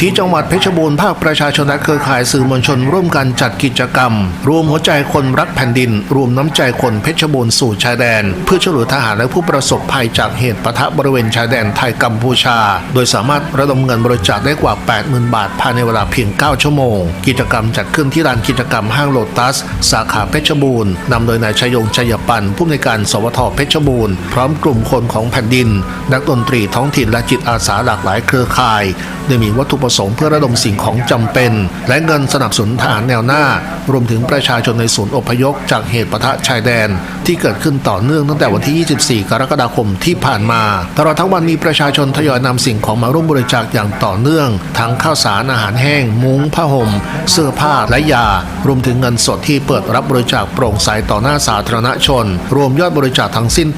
ที่จังหวัดเพชรบูรณ์ภาคประชาชนและเครือข่ายสื่อมวลชนร่วมกันจัดกิจกรรม รวมหัวใจคนรักแผ่นดิน รวมน้ำใจคนเพชรบูรณ์สู่ชายแดน เพื่อช่วยเหลือทหารและผู้ประสบภัยจากเหตุปะทะบริเวณชายแดนไทยกัมพูชา โดยสามารถระดมเงินบริจาคได้กว่า 80,000 บาทภายในเวลาเพียง 9 ชั่วโมง กิจกรรมจัดขึ้นที่ลานกิจกรรมห้างโลตัส สาขาเพชรบูรณ์นำโดยนายชยงชัยปันผู้อำนวยการสวทเพชรบูรณ์พร้อมกลุ่มคนของแผ่นดิน นักดนตรีท้องถิ่นและจิตอาสาหลากหลายเครือข่ายโดยมีวัตถุประสงค์เพื่อระดมสิ่งของจำเป็น และเงินสนับสนุนทหารแนวหน้า รวมถึงประชาชนในศูนย์อพยพจากเหตุปะทะชายแดนที่เกิดขึ้นต่อเนื่องตั้งแต่วันที่ 24 กรกฎาคมที่ผ่านมาตลอดทั้งวันมีประชาชนทยอยนำสิ่งของมาร่วมบริจาคอย่างต่อเนื่อง ทั้งข้าวสารอาหารแห้ง มุ้งผ้าห่ม เสื้อผ้าและยา รวมถึงเงินสดที่เปิดรับบริจาคโปร่งใสต่อหน้าสาธารณชน รวมยอดบริจาคทั้งสิ้น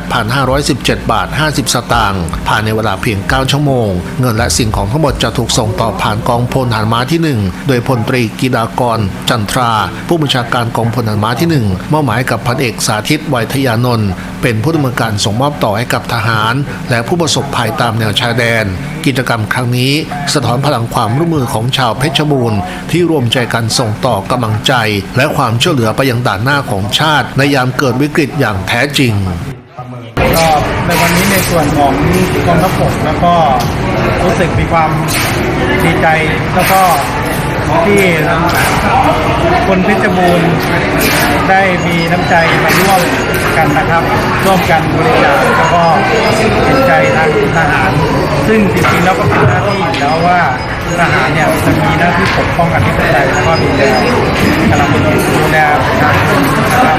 88,517 บาท 50 สตางค์ภายในเวลาเพียง 9 ชั่วโมง เงินและสิ่งของทั้งหมดจะถูกส่งต่อผ่านกองพลทหารม้าที่ 1 โดยพลตรีกีดากร จันทรา ผู้บัญชาการกองพลทหารม้าที่ 1 มอบหมายกับพันเอกสาธิตไวยทยานนท์เป็นผู้ดำเนินการส่งมอบต่อให้กับทหาร และผู้ประสบภัยตามแนวชายแดน กิจกรรมครั้งนี้ สะท้อนพลังความร่วมมือของชาวเพชรบูรณ์ที่รวมใจกันส่งต่อกำลังใจ และความช่วยเหลือไปยังด่านหน้าของชาติ ในยามเกิดวิกฤตอย่างแท้จริงก็ในวันนี้ในส่วนของกองทัพบกแล้วก็รู้สึกมีความดีใจแล้วก็ ที่คนเพชรบูรณ์ได้มีน้ำใจมาร่วมกันนะครับ ร่วมกันบริจาคแล้วก็เห็นใจทางทหาร ซึ่งจริงๆแล้วก็เป็นหน้าที่อยู่แล้วว่าทหารเนี่ยจะมีหน้าที่ปกป้องอธิปไตยแล้วก็ดูแลกำลังดูแลประชาชนนะครับ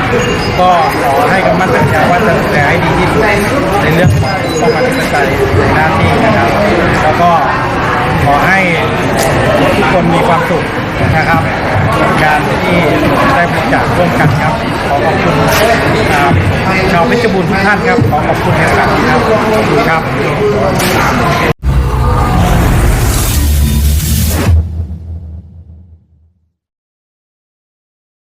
ก็ขอให้กำมั่นสัญญาว่าจะดูแลให้ดีที่สุดในเรื่องของป้องกันอธิปไตยในหน้าที่นะครับ แล้วก็ขอให้ทุกคน ความสุขนะครับการที่ได้บริจาคร่วมกันครับ ขอขอบคุณชาวเพชรบูรณ์ทุกท่านครับ ขอขอบคุณในกาสนี้ครับขอบคุณครับ